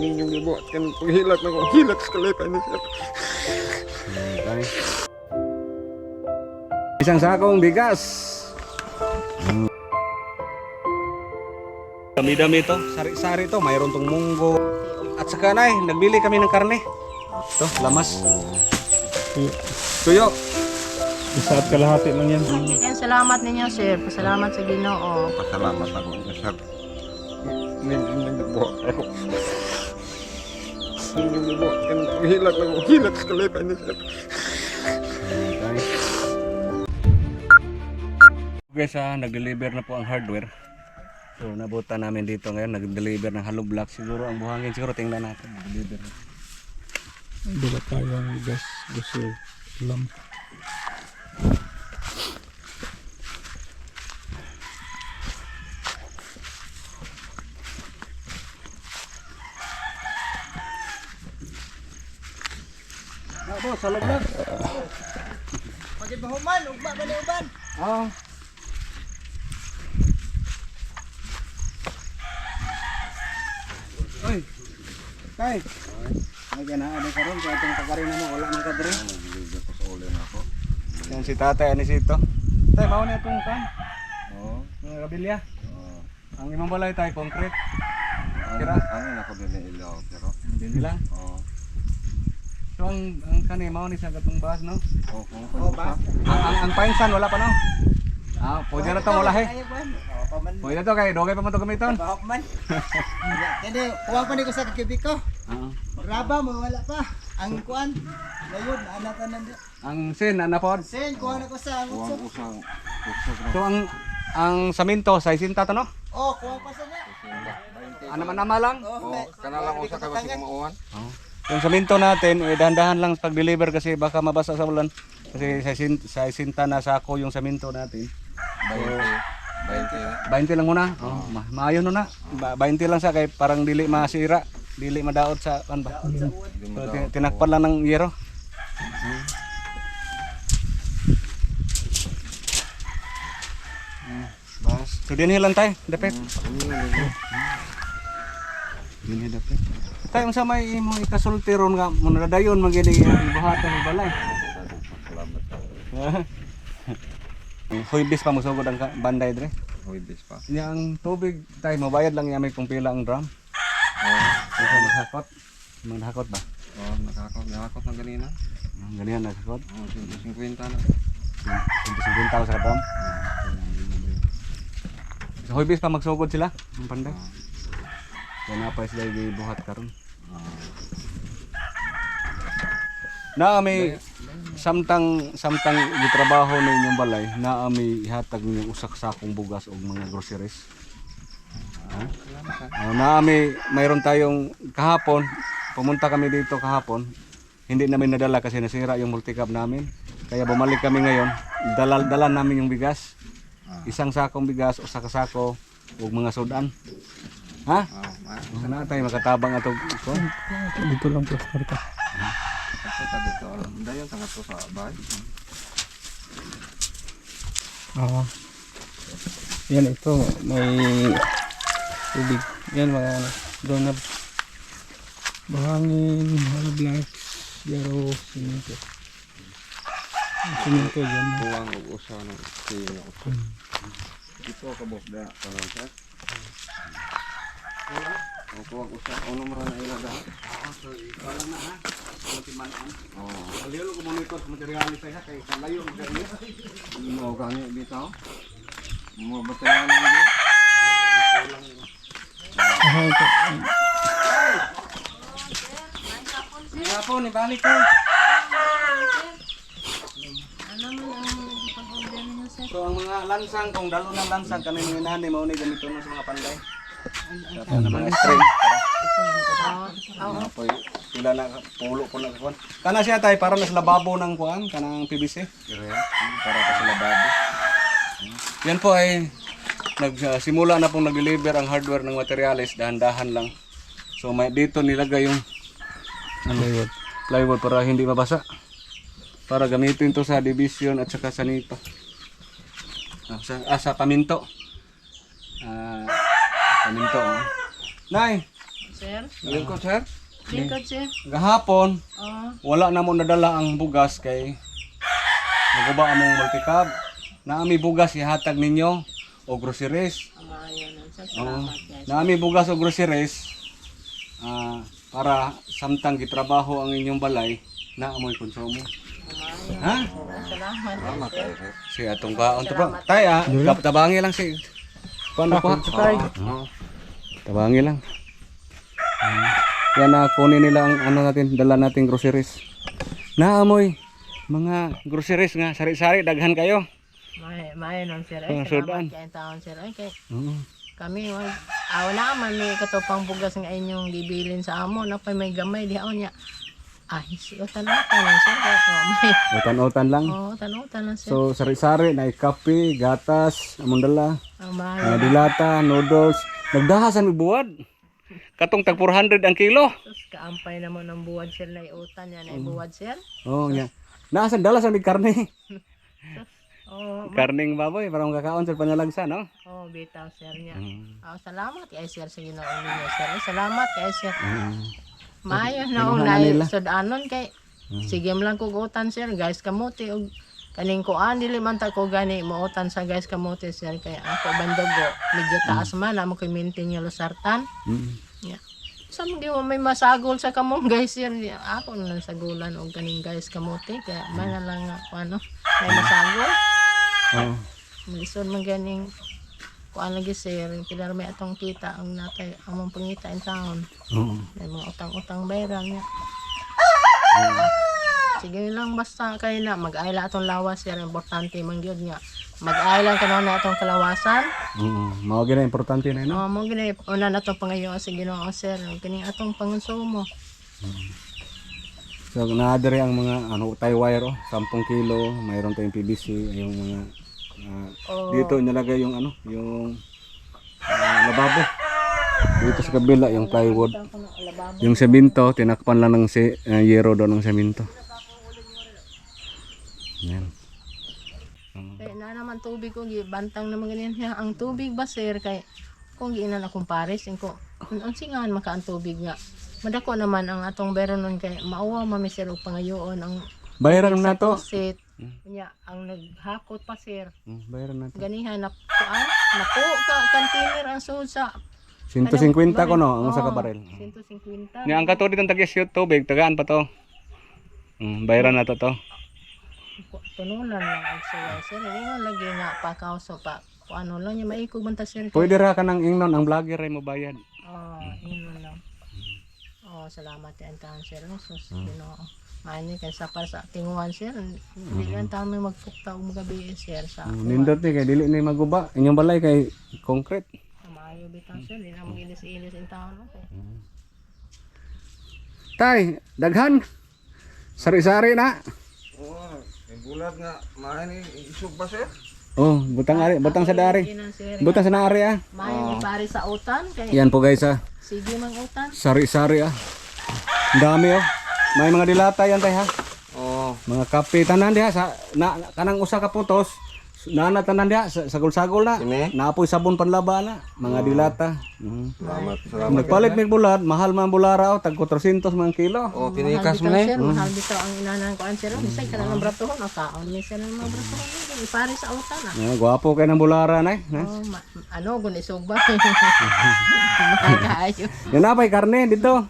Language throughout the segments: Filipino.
Ang inyong ibuhat ka ng paghilat na ko. Hilat sa kalipay ni sir. Okay. Isang sakong bigas. Dami-dami to. Sari-sari to. Mayroon tong munggo. At saka na nagbili kami ng karne. Ito, lamas. Tuyo. Isa at kalahati lang yan. Salamat ninyo, sir. Pasalamat sa Ginoo. Pasalamat ako sir. Ibuhat ako. Ang inyong ibuhat ka ng paghilat na ko. Hilat sa kalipay ni sir. Okay. Guys, ah, nag-deliver na po ang hardware. So, nabuta namin dito ngayon. Nag-deliver ng hollow block. Siguro ang buhangin. Siguro tingnan natin. Nag-deliver. na. Dila tayo gas. Gusto ulam. Boss, hollow block. Magibahuman, ugba ba uban? Ah. Oy. Tay. Ay kana ada karon sa atong pagkarin mo wala man ka diri. Nagligyan ko sa ulan ako. Yan si tatay ani sito. Tay mao na itong kan. Oo. Mga kabilya. Oo. Ang imong balay tay concrete. Kira? Ano na ko din ilaw pero. Hindi lang. Oo. So ang ang kani mao ni sa katong bas no. Oo, kung ba? Ang ang, ang painsan wala pa no. Ah, pwede na to wala he. Oh, paman. Pwede to kay dogay pa man to gamiton. Bahok man. Hindi, kuha pa ni ko sa kakibiko. Ah. Magraba mo, wala pa. Ang kuan, layon, anak ka nando. Ang sin ana pod. Sen, kuha na ko sa usang usok na. So ang ang saminto sa isinta to no. Oh, kuha pa sa niya. Ano man nama lang. Oh, Oo, kana lang usa ka basi kumauan. Yung saminto natin, eh, dahan-dahan lang pag-deliver kasi baka mabasa sa ulan. Kasi sa, sin- sa isinta na sako yung saminto natin. 20. 20 lang muna. Oh, ma maayo no na. Ba 20 lang sa kay parang dili masira, dili madaot sa kan ba. So, tin- tinakpan lang ng yero. Hmm. Bas. So dinhi lang tay, dapit. Dinhi dapit. Tay unsa may imo ikasulti ron nga mo nadayon magini ibuhatan ng balay. Huybis pa mo sugod ang banday dre. Hoy, bis pa. Yang tubig tay mabayad lang yami kung pila ang drum. Oo. Kasi maghakot. Maghakot ba? Oo, nakakot. Nakakot ng ganina. Ang ganyan naghakot. Oo, 150 na. 150 tao sa drum. Sa huybis pa magsugod sila. Ang panday. Kaya napay sila gibuhat karon. Na may samtang samtang gitrabaho na inyong balay, na may ihatag ninyong usak sakong bugas o mga groceries. Ha? Oh, na may mayroon tayong kahapon, pumunta kami dito kahapon. Hindi namin nadala kasi nasira yung multicab namin. Kaya bumalik kami ngayon, dalal-dala namin yung bigas. Isang sakong bigas o saka sako o mga sudan. Ha? Ma. Sana tayo makatabang atog ko. Dito lang po sa karta. Kasi ka dito. Dayon tangat ko sa bahay. Oo. Yan ito. May tubig. Yan mga ano. Doon na. Bahangin. Hollow blocks. Yaro. Simento. Simento yan. Kuwang ug usa ng tiyo. Dito ka boss da. Karon sa. Oo, kuwang usa. Ano mo na ilaga? Oo. Kalilo ko monitor sa materialis sa kay kalayo mo kay Mo gani bitaw. Mo batayan. Aha, ito. Nga po, ni balik ko. Ano mo ang pag-order sir? So ang mga lansang, kung dalo ng lansang, kami mga nani, mauni ganito na sa mga panday. Sa mga string. Oo. Apoy, sila na, pulo po na kuan. Kana siya tay, para nas lababo ng kuan, kanang PVC. Para pa sila bago. Yan po ay nagsimula na pong nag-deliver ang hardware ng materials, dahan-dahan lang. So may dito nilagay yung ano, plywood para hindi mabasa. Para gamitin to sa division at saka sa nipa. Ah, sa, ah, sa paminto. Ah. Oh. Nay, sir. Lingkod, sir? Lingkod, sir. Gahapon, Oh, wala na mo nadala ang bugas kay naguba among multicab. Naami bugas ihatag ninyo o groceries. amayo nun, sir. Oo. Salamat, guys. Naami bugas o groceries ah, para samtang gitrabaho ang inyong balay na amoy konsumo. Amayo. Ha? Salamat, Salamat, sir. Si atong baon to bro. Tay ah, tap- tabangi lang si Paano ko? Oo. Tabangi lang. Yan na kunin nila ang ano natin, dala nating groceries. Naamoy mga groceries nga sari-sari daghan kayo. May, may nun, sir. Ay, salamat kayo taon, sir. Ay, kay, kami, wag, ah, wala man may katupang bugas nga inyong gibilin sa amo. Napay may gamay, di ako niya. Ah, si o tanutan lang, sir. Kaya, oh, may, Utan-utan lang. oh, tanutan lang, sir. So sari-sari na kape, gatas, among dala, Oh, may, dilata, noodles. Nagdahasan mi buwad. Katong tag 400 ang kilo. sus, kaampay naman ng buwad, sir. Na iutan yan, na buwad, sir. Oh, nya. Naasan dala sa mig karne. Oh, Karning baboy para makakaon sa panalagsa, no? oh, bitaw, sir niya. Mm. Oh, salamat kay sir sa Ginoo ninyo, sir. Ay, salamat kay sir. Mm. Maayo na na nila. nai sudanon kay sige lang ko utan sir guys kamote og kaning kuan dili man ta ko gani muutan sa guys kamote sir kay ako bandogo medyo taas man amo ko maintain yung lusartan Mm. yeah. sa mga may masagol sa kamong guys sir ako na sagulan og kaning guys kamote kaya man lang ako, ano may masagol Oh. Lisod man ganing kuan lagi sir kailangan may atong kita ang natay among pangita in town Oo. may mga utang-utang bayaran niya. Sige lang basta kayo na mag-ayla atong lawas sir importante man gyud nga. Mag-ayla kanon na atong kalawasan. Oo. Mao gina importante na no. No, mo gani una na atong pangayo sa Ginoo sir kini atong pangonsumo. So naadere ang mga ano tie wire oh, 10 kilo, mayroon tayong PVC, yung mga ah, Oh. dito nilagay yung ano, yung ah, lababo. Dito sa kabila yung plywood. Yung semento, tinakpan lang ng si, ah, yero doon ng semento. Yan. Kaya na naman tubig ko gibantang naman ganyan siya. Ang tubig ba sir kay kung giinan akong pares ko ang singan maka ang tubig nga. Madako naman ang atong beron nun kay mauwa mami sir og pangayoon ang Bayaran na to. Sit. Nya ang naghakot pa sir. Hmm, Bayaran na to. ganihan na kuan napo ka container ang suod sa 150 ko no, ang usa ka baril. 150 Ni ang kato dito tagis yung tubig, tagaan pa to. Mm, bayaran na to to. Tunulan lang ang suwa sir. Hindi nga lagi nga pa kauso pa. Kung ano lang niya maikog man ta sir. Pwede ra ka ng ingnon ang vlogger ay mo bayad. oh ino lang. Oh salamat yan tahan sir. No sus Ginoo Mani kay sa para sa tinguhan sir. Hindi lang tami magpukta og magabi sir sa Mm, Nindot ni kay dili ni maguba. Inyong balay kay concrete. maayo bitaw sir? Di na magilis-ilis in taon no kay Tay, daghan. Sari-sari na. Oo. May bulat nga. Mahay ni isog ba, sir? Oh, butang ari, butang sa dari. Butang sa naari ah. Mayo ni pare sa utan kay Yan po guys ah. sige mang utan Sari-sari ah. Ang Dami oh. May mga dilata yan tay ha. Oo. Mga kape tanan diha sa na, kanang usa ka putos. Nana tanan diha sa- sagol-sagol na. Sini? Naapoy sabon panlaba na. Mga dilata. Mm. Salamat, salamat. Nagpalit mig bulad, mahal man bulara oh, tag 400 man kilo. Oo, Mahal pinikas mo na eh. sir, mahal bitaw ang inanan ko ang sir bisay ka na ng bratohon o kaon ni sir ng mga bratohon ni pare sa utan ah Ah, gwapo kay ng bulara nay. Ha? oh ma- ano gun isog ba Magayo. Yan na pa'y karne dito.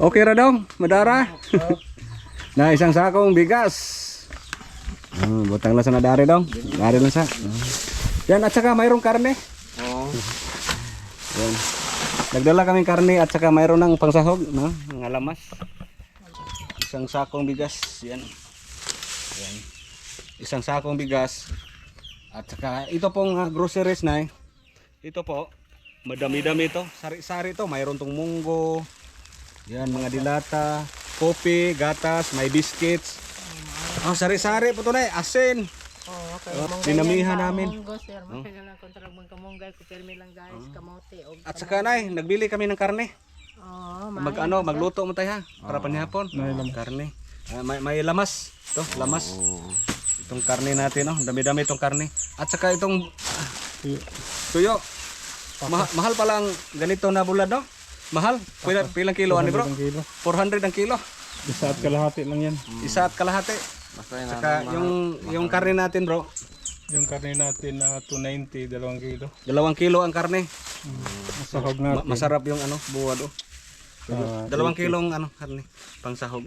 Okay ra daw, madara. na isang sakong bigas. Oh, butang lang sa nadari daw. Dari lang sa. Oh. Yan at saka mayroong karne. Oo. Yan. Nagdala kaming karne at saka mayroon ng pangsahog, no? Ng alamas. Isang sakong bigas, yan. Yan. Isang sakong bigas. At saka ito pong ah, groceries na Ito po, madami-dami ito. Sari-sari ito. Mayroon tong munggo. Yan, mga dilata, kopi, gatas, may biscuits. Oh, sari-sari po ito na Asin. Oh, okay. Oh, dinamihan namin. Munggo, sir. Mahal na lang kontrag mga kamunggay ko pirmi lang guys, kamote og At saka na nagbili kami ng karne. Oh, Mag ano, magluto mo tayo ha. Para panihapon. Karne. Ah, may, may lamas. Ito, lamas. Itong karne natin, no? Dami-dami itong karne. At saka itong tuyo. Ma- mahal pala ang ganito na bulad, no? Mahal? Pila, pilang kilo ani bro? 400 ang kilo. 400 ang kilo. Isa at kalahati lang yan. Isa at kalahati. Basta yun, Saka ano, yung yung karne natin bro, Yung karne natin na 290, dalawang kilo. dalawang kilo ang karne. Masahog Ma- natin. masarap yung ano, buwad oh. Ah, Dalawang kilong ano, karne, pangsahog.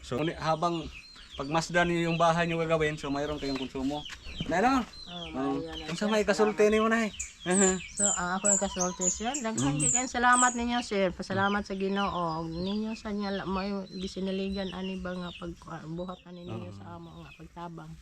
So ngunit habang pagmasdan niyo yung bahay niyo gagawin, so mayroon kayong konsumo. Na ano? Oh, Kung sa may kasulti ni mo na eh. So, ang ako yung kasulti sir. Daghang mm. salamat ninyo sir. Pasalamat sa Ginoo. Ninyo sa niya may gisinaligan ani ba nga pag ah, buhat ani ninyo sa amo nga pagtabang.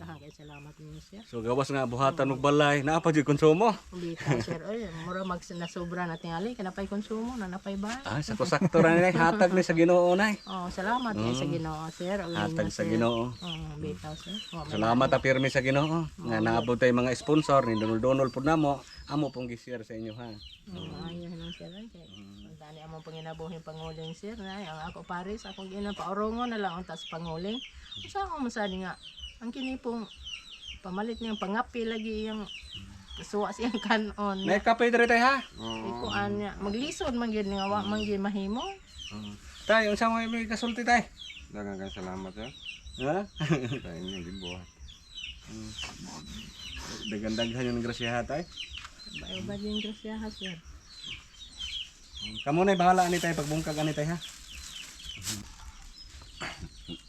Daghang kay salamat ninyo sir. So gawas nga buhatan og balay, naa pa jud konsumo. Bita sir. Oy, mura mag nasobra na tingali kana pay konsumo na napay ba. Ah, sa sakto ra ni hatag ni sa Ginoo nay. Oh, salamat kay sa Ginoo sir. Hatag sa. Ginoo. Oh, bitaw sir. Oh, Salamat ta pirmi sa Ginoo nga naabot tay mga sponsor ni donol-donol pud namo. Amo pong gi-share sa inyo ha. Oh, ayun lang sir. Kay Dani among panginabuhin panguling sir na ang ako pares akong gina paurongon na lang ang tas panguling. Usa ako masani nga ang kini pong pamalit niyang pangapi lagi yung suwa siyang kanon. Nay kape dire tay ha. Ikuan niya maglisod man gyud nga wa man gyud mahimo. Tay, unsa mo may kasulti tay? Dagang kang salamat sir. Ha? Sa inyo gibuhat. Dagandaghan yung grasya tay. Bayo ba din grasya ha sir. Kamo na bahala ani tay pagbungkag ani tay ha.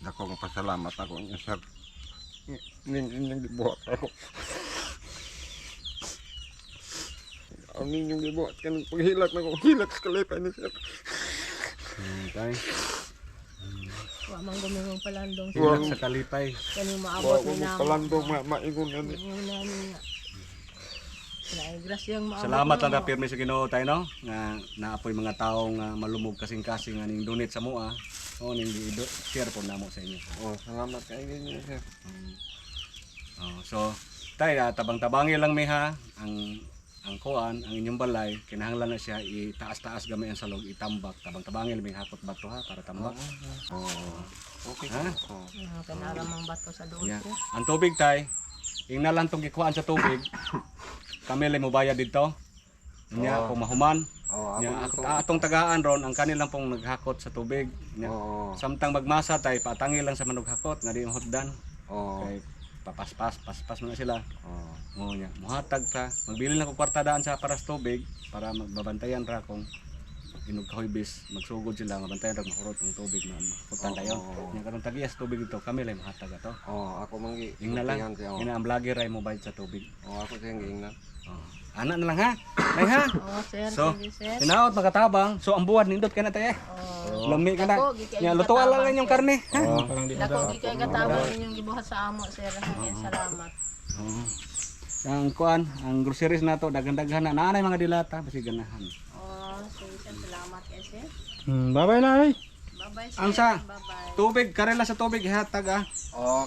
Dako ang pasalamat ako niya sir. Ning inyong gibuhat ako. Ang ninyong gibuhat ka ng paghilak na ko. Hilak sa kalipay ni sir. tay. Wa man gumingong palandong. Hilak sa kalipay. Kani maabot ni mo namo. palandong ma maingon na ni. Ingon namin nga. Nay grasyang maabot. Salamat lang ta pirmi sa Ginoo tay no nga naapoy mga tawo nga malumog kasing-kasing nga ning donate sa mua. O ning gi share po namo sa inyo. Oh, salamat kay inyo sir. Oh, so tay ah, tabang-tabangi lang mi ha ang ang kuan ang inyong balay kinahanglan na siya itaas-taas gamay ang salog itambak tabang-tabangi lang mi hakot bato ha para tambak. Oh. Okay. Ha? Oh. Ah, Kanaramang bato sa doon Yeah. ko. Ang tubig tay, ing na lang tong gikuan sa tubig. Kami lang mo bayad dito. Nya kung mahuman. Oh, ako Nya ito. at- atong tagaan ron ang kanilang pong naghakot sa tubig. Nya Oo. samtang magmasa tay patangi lang sa manug hakot nga di mahutdan. Oo. Kay papaspas paspas mo na sila. Oo. Oo nya muhatag ta. Magbili lang ko kwarta daan sa paras tubig para magbabantayan ra kung inog kahoy bis magsugod sila mabantayan ra mahurot ang tubig na mahutan kayo. Nya karon tagias tubig ito kami lang mahatag ato. Oh, ako manggi. Ing na lang. Oh. Ina ang vlogger ay mo bayad sa tubig. Oh, ako siyang giingnan. Oh. Ana na lang ha. Nay ha. Oo, sir. So, sige, sir. Makatabang. So ang buwan nindot ka na tayo. Oh. Lami ka na. Nya katabang, lutuan lang yung karne. Ha? Di Dako gikay katabang ninyong gibuhat sa amo, sir. Ay, Salamat. Oh. Ang kuan, ang groceries nato daghan-daghan na nanay mga dilata basi ganahan. Oh, sige, sir. Salamat kay sir. Hmm, bye-bye na Bye-bye, sir. Ang sa tubig, karela sa tubig ihatag ah.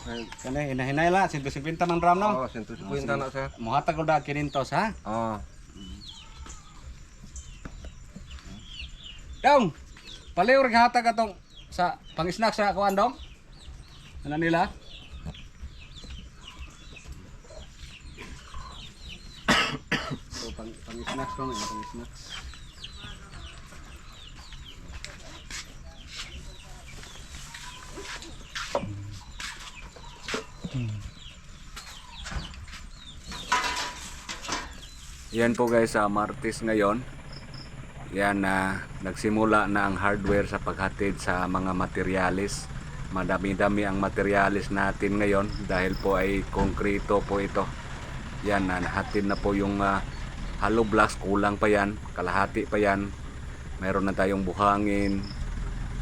Okay. Kani hinahinay la 150 man ram no. Oh, 150 na sir. Muhatag ko da kinintos ha. Oh. Dong. Paliw rig hatag atong sa pang-snack sa kuan dong. Ano nila? so pang pang-snacks dong, eh, pang-snacks. Yan po guys sa Martis ngayon. Yan na nagsimula na ang hardware sa paghatid sa mga materialis. Madami-dami ang materialis natin ngayon dahil po ay konkreto po ito. Yan na nahatid na po yung ah, hollow blocks kulang pa yan, kalahati pa yan. Meron na tayong buhangin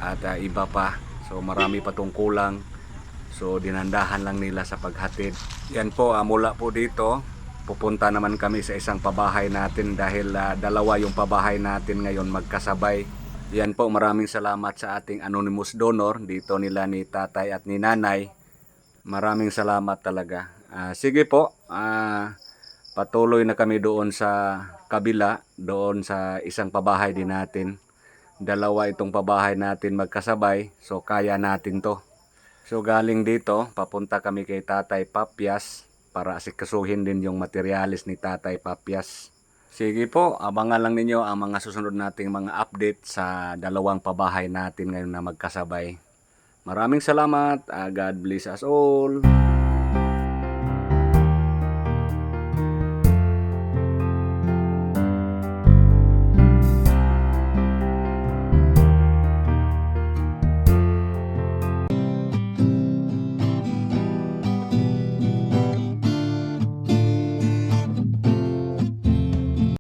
at ah, iba pa. So marami pa tong kulang. So dinandahan lang nila sa paghatid. Yan po ah, mula po dito pupunta naman kami sa isang pabahay natin dahil ah, dalawa yung pabahay natin ngayon magkasabay. Yan po, maraming salamat sa ating anonymous donor dito nila ni tatay at ni nanay. Maraming salamat talaga. Ah, sige po, ah, patuloy na kami doon sa kabila, doon sa isang pabahay din natin. Dalawa itong pabahay natin magkasabay, so kaya natin to. So galing dito, papunta kami kay Tatay Papyas para asikasuhin din yung materialis ni Tatay Papyas. Sige po, abangan lang ninyo ang mga susunod nating mga update sa dalawang pabahay natin ngayon na magkasabay. Maraming salamat. Ah, God bless us all.